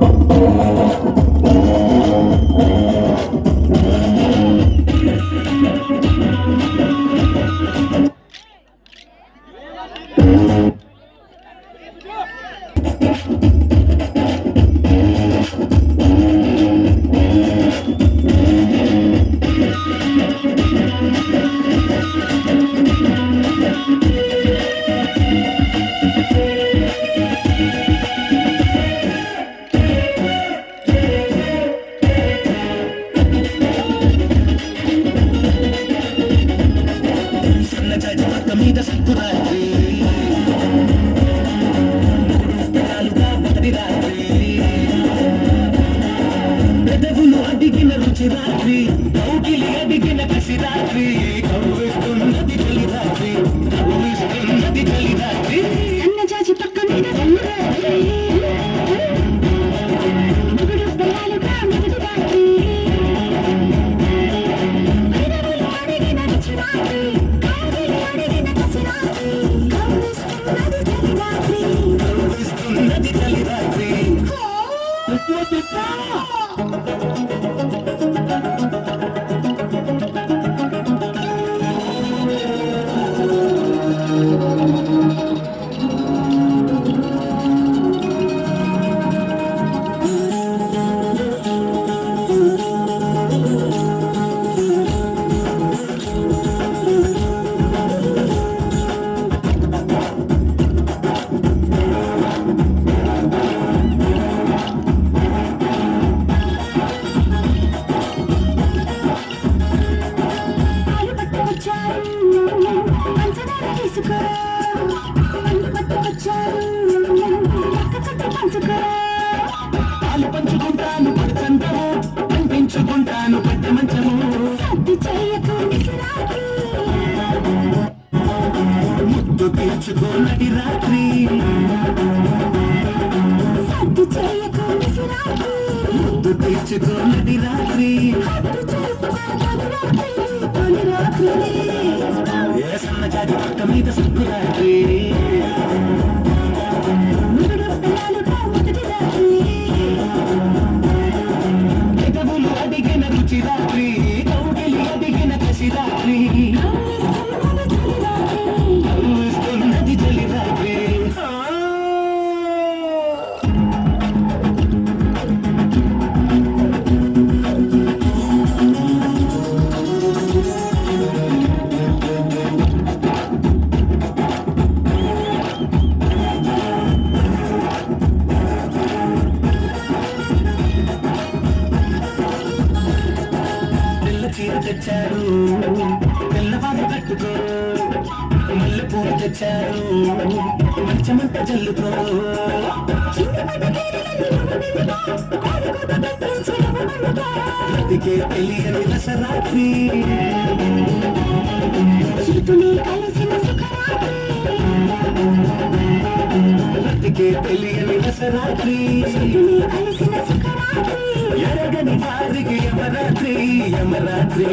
Thank. సన్నజాజి పక్క మీద సిక్కు తరాలుగా మొదటి రాత్రి పెదవులు అడిగిన రుచి రాత్రి కౌకిలి అడిగిన కసి రాత్రి కవ్విస్తున్నది చలి రాత్రి. పాలు పంచదార తీసుకో. పక్క పాలు పంచుకుంటాను పంపించుకుంటాను పట్ట మంచము సర్ది చేయకు ముద్దు తీర్చుకోనటి రాత్రి సర్ది చేయకు ముద్దు తీర్చుకోనటి రాత్రి సన్నజాతి పక్క తెచ్చారు. తెల్లవారు కట్టుకో. మల్లె పూలు తెచ్చారు. మంచమంత జల్లుకో. బ్రతికే తెలియని సుఖరాత్రి. బ్రతికే తెలియని దశరాత్రి శృతులే కలిసిన సుఖరాత్రి. ఎరగని వారికి యమరాత్రి యమరాత్రి.